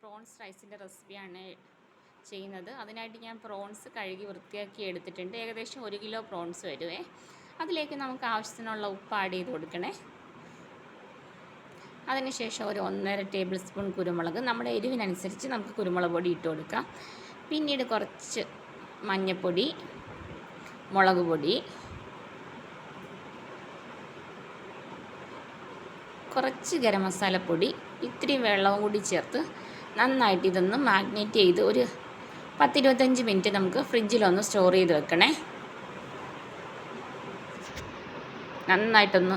Prawns റൈസിന്റെ റെസിപ്പിയാണ് ചെയ്യുന്നത്. അതിനായിട്ട് ഞാൻ പ്രോൺസ് കഴുകി വൃത്തിയാക്കി എടുത്തിട്ടുണ്ട്. ഏകദേശം ഒരു കിലോ പ്രോൺസ് വരുവേ. അതിലേക്ക് നമുക്ക് ആവശ്യത്തിനുള്ള ഉപ്പ് ആഡ് ചെയ്ത് കൊടുക്കണേ. അതിനുശേഷം ഒരു ഒന്നര ടേബിൾ സ്പൂൺ കുരുമുളക്. നമ്മുടെ എരിവിനനുസരിച്ച് നമുക്ക് കുരുമുളക് പൊടി ഇട്ട് കൊടുക്കാം. പിന്നീട് കുറച്ച് മഞ്ഞൾപ്പൊടി മുളക് പൊടി കുറച്ച് ഗരം മസാലപ്പൊടി ഇത്തിരി വെള്ളവും കൂടി ചേർത്ത് നന്നായിട്ട് ഇതൊന്ന് മാഗ്നേറ്റ് ചെയ്ത് ഒരു പത്തിരുപത്തഞ്ച് മിനിറ്റ് നമുക്ക് ഫ്രിഡ്ജിലൊന്ന് സ്റ്റോർ ചെയ്ത് വെക്കണേ. നന്നായിട്ടൊന്ന്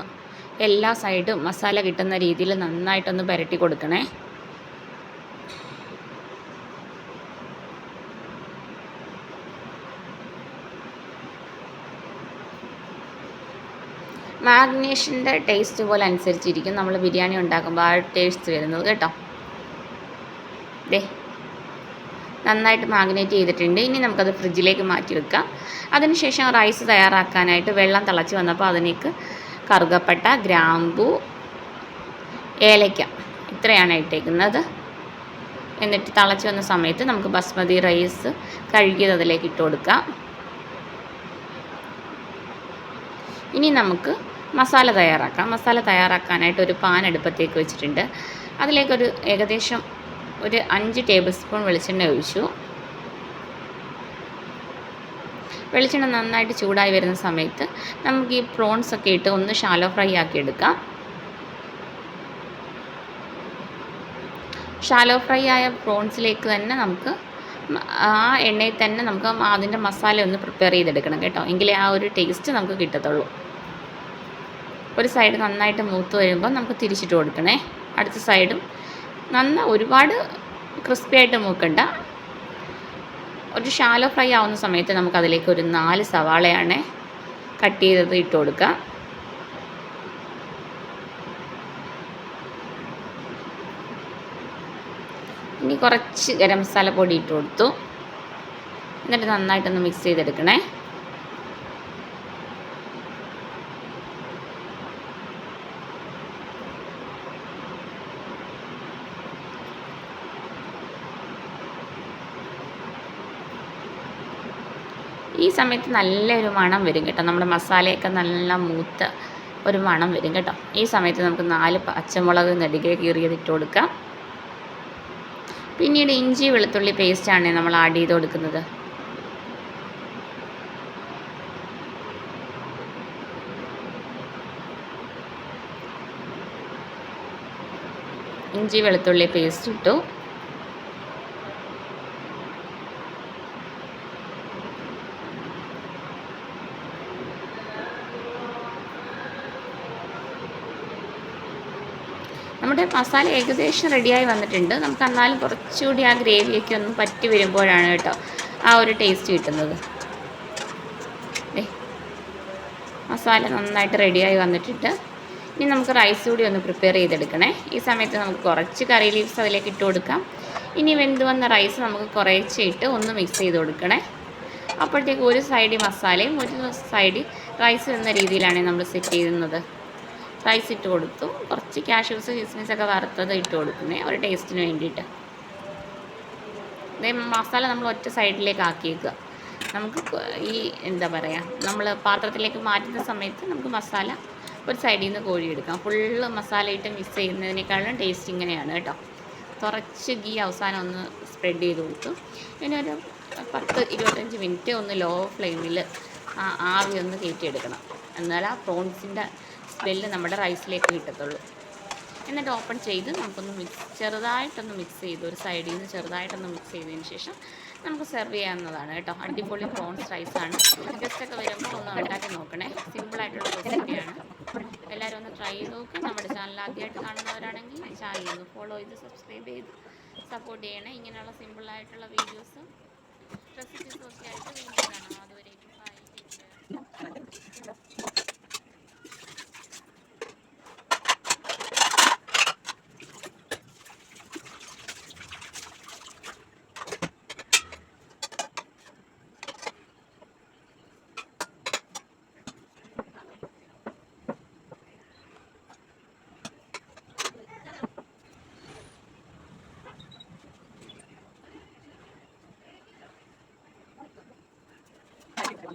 എല്ലാ സൈഡും മസാല കിട്ടുന്ന രീതിയിൽ നന്നായിട്ടൊന്ന് പുരട്ടി കൊടുക്കണേ. മാഗ്നേഷന്റെ ടേസ്റ്റ് പോലെ അനുസരിച്ചിരിക്കും നമ്മൾ ബിരിയാണി ഉണ്ടാക്കുമ്പോൾ ആ ടേസ്റ്റ് വരുന്നത് കേട്ടോ. ദേ നന്നായിട്ട് മാഗ്നേറ്റ് ചെയ്തിട്ടുണ്ട്. ഇനി നമുക്കത് ഫ്രിഡ്ജിലേക്ക് മാറ്റി വെക്കാം. അതിനുശേഷം റൈസ് തയ്യാറാക്കാനായിട്ട് വെള്ളം തിളച്ച് വന്നപ്പോൾ അതിലേക്ക് കറുകപ്പെട്ട ഗ്രാമ്പു ഏലയ്ക്ക ഇത്രയാണ് ഇട്ടേക്കുന്നത്. എന്നിട്ട് തിളച്ച് വന്ന സമയത്ത് നമുക്ക് ബസ്മതി റൈസ് കഴുകിയത് അതിലേക്ക് ഇട്ട് കൊടുക്കാം. ഇനി നമുക്ക് മസാല തയ്യാറാക്കാം. മസാല തയ്യാറാക്കാനായിട്ട് ഒരു പാൻ അടുപ്പത്തേക്ക് വെച്ചിട്ടുണ്ട്. അതിലേക്കൊരു ഏകദേശം ഒരു അഞ്ച് ടേബിൾ സ്പൂൺ വെളിച്ചെണ്ണ ഒഴിച്ചു. വെളിച്ചെണ്ണ നന്നായിട്ട് ചൂടായി വരുന്ന സമയത്ത് നമുക്ക് ഈ പ്രോൺസ് ഒക്കെ ഇട്ട് ഒന്ന് ഷാലോ ഫ്രൈ ആക്കി എടുക്കാം. ഷാലോ ഫ്രൈ ആയ പ്രോൺസിലേക്ക് തന്നെ നമുക്ക് ആ എണ്ണയിൽ തന്നെ നമുക്ക് അതിന്റെ മസാല ഒന്ന് പ്രിപ്പയർ ചെയ്തെടുക്കണം കേട്ടോ. എങ്കിലേ ആ ഒരു ടേസ്റ്റ് നമുക്ക് കിട്ടത്തുള്ളൂ. ഒരു സൈഡ് നന്നായിട്ട് മൂത്ത് വരുമ്പോൾ നമുക്ക് തിരിച്ചിട്ട് കൊടുക്കണേ. അടുത്ത സൈഡും നന്ന ഒരുപാട് ക്രിസ്പി ആയിട്ട് മൂക്കണ്ട. ഒരു ഷാലോ ഫ്രൈ ആവുന്ന സമയത്ത് നമുക്ക് അതിലേക്ക് ഒരു നാല് സവാളയാണ് കട്ട് ചെയ്തത് ഇട്ട് കൊടുക്കുക ഇനി കുറച്ച് ഗരം മസാല പൊടി ഇട്ട് കൊടുത്തു. എന്നിട്ട് നന്നായിട്ടൊന്ന് മിക്സ് ചെയ്തെടുക്കണേ. ഈ സമയത്ത് നല്ലൊരു മണം വരും കേട്ടോ. നമ്മുടെ മസാലയൊക്കെ നല്ല മൂത്ത ഒരു മണം വരും കേട്ടോ. ഈ സമയത്ത് നമുക്ക് നാല് പച്ചമുളക് നെടുകെ കീറിയത് ഇട്ട് കൊടുക്കാം. പിന്നീട് ഇഞ്ചി വെളുത്തുള്ളി പേസ്റ്റാണ് നമ്മൾ ആഡ് ചെയ്ത് കൊടുക്കുന്നത്. ഇഞ്ചി വെളുത്തുള്ളി പേസ്റ്റ് ഇട്ടു. നമ്മുടെ മസാല ഏകദേശം റെഡിയായി വന്നിട്ടുണ്ട്. നമുക്ക് എന്നാലും കുറച്ചുകൂടി ആ ഗ്രേവിയൊക്കെ ഒന്ന് പറ്റി വരുമ്പോഴാണ് കേട്ടോ ആ ഒരു ടേസ്റ്റ് കിട്ടുന്നത്. മസാല നന്നായിട്ട് റെഡിയായി വന്നിട്ടുണ്ട്. ഇനി നമുക്ക് റൈസ് കൂടി ഒന്ന് പ്രിപ്പയർ ചെയ്തെടുക്കണേ. ഈ സമയത്ത് നമുക്ക് കുറച്ച് കറി ലീവ്സ് അതിലേക്ക് ഇട്ട് കൊടുക്കാം. ഇനി വെന്ത് വന്ന റൈസ് നമുക്ക് കുറേശ്ശെ ഇട്ട് ഒന്ന് മിക്സ് ചെയ്ത് കൊടുക്കണേ. അപ്പോഴത്തേക്ക് ഒരു സൈഡ് മസാലയും ഒരു സൈഡ് റൈസ് എന്ന രീതിയിലാണ് നമ്മൾ സെറ്റ് ചെയ്യുന്നത്. റൈസ് ഇട്ട് കൊടുത്തു. കുറച്ച് കാഷ്യൂസ് കിസ്മിസ് ഒക്കെ വറുത്തത് ഇട്ട് കൊടുക്കുന്നേ. ഒരു ടേസ്റ്റിന് വേണ്ടിയിട്ട്. ഇതേ മസാല നമ്മൾ ഒറ്റ സൈഡിലേക്ക് ആക്കിയേക്കുക. നമുക്ക് ഈ എന്താ പറയുക നമ്മൾ പാത്രത്തിലേക്ക് മാറ്റുന്ന സമയത്ത് നമുക്ക് മസാല ഒരു സൈഡിൽ നിന്ന് കോഴിയെടുക്കാം ഫുള്ള് മസാല ഇട്ട് മിക്സ് ചെയ്യുന്നതിനേക്കാളും ടേസ്റ്റ് ഇങ്ങനെയാണ് കേട്ടോ. കുറച്ച് ഗീ അവസാനം ഒന്ന് സ്പ്രെഡ് ചെയ്ത് കൊടുത്തു. പിന്നെ ഒരു പത്ത് ഇരുപത്തഞ്ച് മിനിറ്റ് ഒന്ന് ലോ ഫ്ലെയിമിൽ ആവി ഒന്ന് കയറ്റിയെടുക്കണം എന്നാൽ ആ പ്രോൺസിന്റെ സ്മെല്ല് നമ്മുടെ റൈസിലേക്ക് കിട്ടത്തുള്ളൂ. എന്നിട്ട് ഓപ്പൺ ചെയ്ത് നമുക്കൊന്ന് മിക്സ് ചെറുതായിട്ടൊന്ന് മിക്സ് ചെയ്ത് ഒരു സൈഡിൽ നിന്ന് ചെറുതായിട്ടൊന്ന് മിക്സ് ചെയ്തതിന് ശേഷം നമുക്ക് സെർവ് ചെയ്യാവുന്നതാണ് കേട്ടോ. അടിപൊളി പ്രോൺസ് റൈസാണ് ഗസ്റ്റൊക്കെ വരുമ്പോൾ ഒന്ന് ഉണ്ടാക്കി നോക്കണേ. സിമ്പിളായിട്ടുള്ള റെസിപ്പിയാണ് എല്ലാവരും ഒന്ന് ട്രൈ ചെയ്ത് നോക്കി. നമ്മുടെ ചാനൽ ആദ്യമായിട്ട് കാണുന്നവരാണെങ്കിൽ ചാനൽ ഒന്ന് ഫോളോ ചെയ്ത് സബ്സ്ക്രൈബ് ചെയ്ത് സപ്പോർട്ട് ചെയ്യണേ. ഇങ്ങനെയുള്ള സിമ്പിളായിട്ടുള്ള വീഡിയോസും റെസിപ്പീസും ഒക്കെ ആയിട്ട് വീണ്ടും കാണാം.